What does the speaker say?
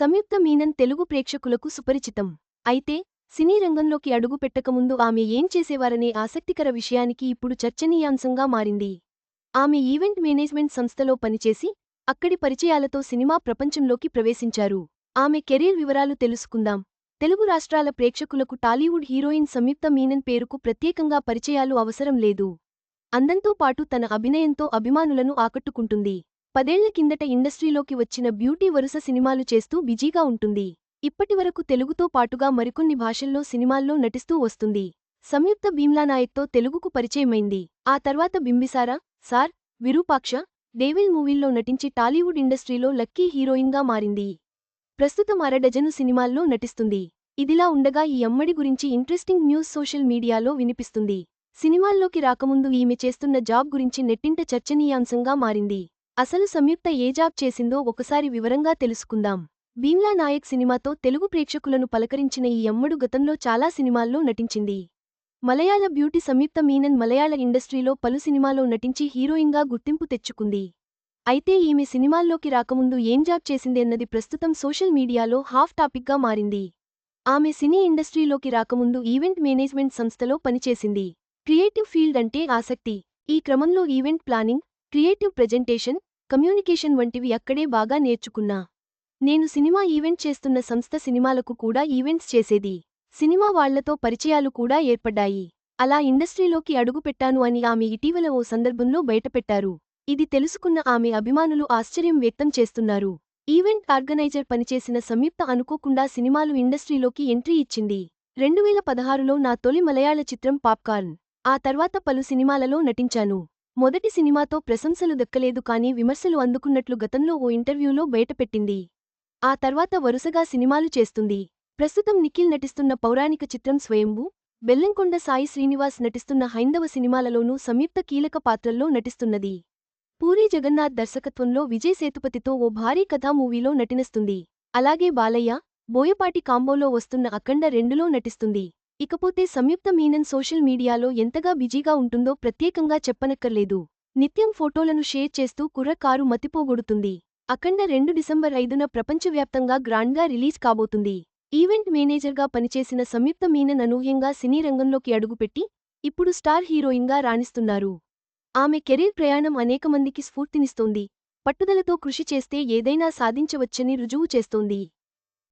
సంయుక్త మీనన్ తెలుగు ప్రేక్షకులకు సుపరిచితం. అయితే సినీ రంగంలోకి అడుగు పెట్టకముందు ఆమె ఏం చేసేవారనే ఆసక్తికర విషయానికి ఇప్పుడు చర్చనీయాంశంగా మారింది. ఆమె ఈవెంట్ మేనేజ్మెంట్ సంస్థలో పనిచేసి అక్కడి పరిచయాలతో సినిమా ప్రపంచంలోకి ప్రవేశించారు. ఆమె కెరీర్ వివరాలు తెలుసుకుందాం. తెలుగు రాష్ట్రాల ప్రేక్షకులకు టాలీవుడ్ హీరోయిన్ సంయుక్త మీనన్ పేరుకు ప్రత్యేకంగా పరిచయాలు అవసరం లేదు. అందంతో పాటు తన అభినయంతో అభిమానులను ఆకట్టుకుంటుంది. పదేళ్ళ కిందట ఇండస్ట్రీలోకి వచ్చిన బ్యూటీ వరుస సినిమాలు చేస్తూ బిజీగా ఉంటుంది. ఇప్పటివరకు తెలుగుతో పాటుగా మరికొన్ని భాషల్లో సినిమాల్లో నటిస్తూ వస్తుంది. సంయుక్త భీమ్లానాయక్తో తెలుగుకు పరిచయమైంది. ఆ తర్వాత బింబిసారా సార్ విరూపాక్ష డేవిల్ మూవీల్లో నటించి టాలీవుడ్ ఇండస్ట్రీలో లక్కీ హీరోయిన్గా మారింది. ప్రస్తుతం అరడజను సినిమాల్లో నటిస్తుంది. ఇదిలా ఉండగా ఈ అమ్మడి గురించి ఇంట్రెస్టింగ్ న్యూస్ సోషల్ మీడియాలో వినిపిస్తుంది. సినిమాల్లోకి రాకముందు ఈమె చేస్తున్న జాబ్ గురించి నెట్టింట చర్చనీయాంశంగా మారింది. అసలు సంయుక్త ఏ జాబ్ చేసిందో ఒకసారి వివరంగా తెలుసుకుందాం. భీమ్లా నాయక్ సినిమాతో తెలుగు ప్రేక్షకులను పలకరించిన ఈ అమ్మడు గతంలో చాలా సినిమాల్లో నటించింది. మలయాళ బ్యూటీ సంయుక్త మీనన్ మలయాళ ఇండస్ట్రీలో పలు సినిమాలో నటించి హీరోయిన్గా గుర్తింపు తెచ్చుకుంది. అయితే ఈమె సినిమాల్లోకి రాకముందు ఏం జాబ్ చేసిందన్నది ప్రస్తుతం సోషల్ మీడియాలో హాఫ్ టాపిక్గా మారింది. ఆమె సినీ ఇండస్ట్రీలోకి రాకముందు ఈవెంట్ మేనేజ్మెంట్ సంస్థలో పనిచేసింది. క్రియేటివ్ ఫీల్డ్ అంటే ఆసక్తి. ఈ క్రమంలో event planning creative presentation communication వంటివి అక్కడే బాగా నేర్చుకున్నా. నేను సినిమా ఈవెంట్ చేస్తున్న సంస్థ సినిమాలకు కూడా ఈవెంట్స్ చేసేది. సినిమా వాళ్ళతో పరిచయాలు కూడా ఏర్పడ్డాయి. అలా ఇండస్ట్రీలోకి అడుగుపెట్టాను అని ఆమె ఇటీవల ఓ సందర్భంలో బయటపెట్టారు. ఇది తెలుసుకున్న ఆమె అభిమానులు ఆశ్చర్యం వ్యక్తం చేస్తున్నారు. ఈవెంట్ ఆర్గనైజర్ పనిచేసిన సంయుక్త అనుకోకుండా సినిమాలు ఇండస్ట్రీలోకి ఎంట్రీ ఇచ్చింది. రెండువేల పదహారులో నా తొలి మలయాళ చిత్రం పాప్కార్న్. ఆ తర్వాత పలు సినిమాలలో నటించాను. మొదటి సినిమాతో ప్రశంసలు దక్కలేదు కానీ విమర్శలు అందుకున్నట్లు గతంలో ఓ ఇంటర్వ్యూలో బయటపెట్టింది. ఆ తర్వాత వరుసగా సినిమాలు చేస్తుంది. ప్రస్తుతం నిఖిల్ నటిస్తున్న పౌరాణిక చిత్రం స్వయంభూ బెల్లంకొండ సాయి శ్రీనివాస్ నటిస్తున్న హైందవ సినిమాలలోనూ సంయుక్త కీలక పాత్రల్లో నటిస్తున్నది. పూరీ జగన్నాథ్ దర్శకత్వంలో విజయ్ సేతుపతితో ఓ భారీ కథా మూవీలో నటినస్తుంది. అలాగే బాలయ్య బోయపాటి కాంబోలో వస్తున్న అఖండ రెండులో నటిస్తుంది. ఇకపోతే సంయుక్త మీనన్ సోషల్ మీడియాలో ఎంతగా బిజీగా ఉంటుందో ప్రత్యేకంగా చెప్పనక్కర్లేదు. నిత్యం ఫోటోలను షేర్ చేస్తూ కుర్ర కారు మతిపోగొడుతుంది. అఖండ రెండు డిసెంబర్ ఐదున ప్రపంచవ్యాప్తంగా గ్రాండ్గా రిలీజ్ కాబోతుంది. ఈవెంట్ మేనేజర్గా పనిచేసిన సంయుక్త మీనన్ అనూహ్యంగా సినీ రంగంలోకి అడుగుపెట్టి ఇప్పుడు స్టార్ హీరోయిన్గా రాణిస్తున్నారు. ఆమె కెరీర్ ప్రయాణం అనేకమందికి స్ఫూర్తినిస్తోంది. పట్టుదలతో కృషి చేస్తే ఏదైనా సాధించవచ్చని రుజువు చేస్తోంది.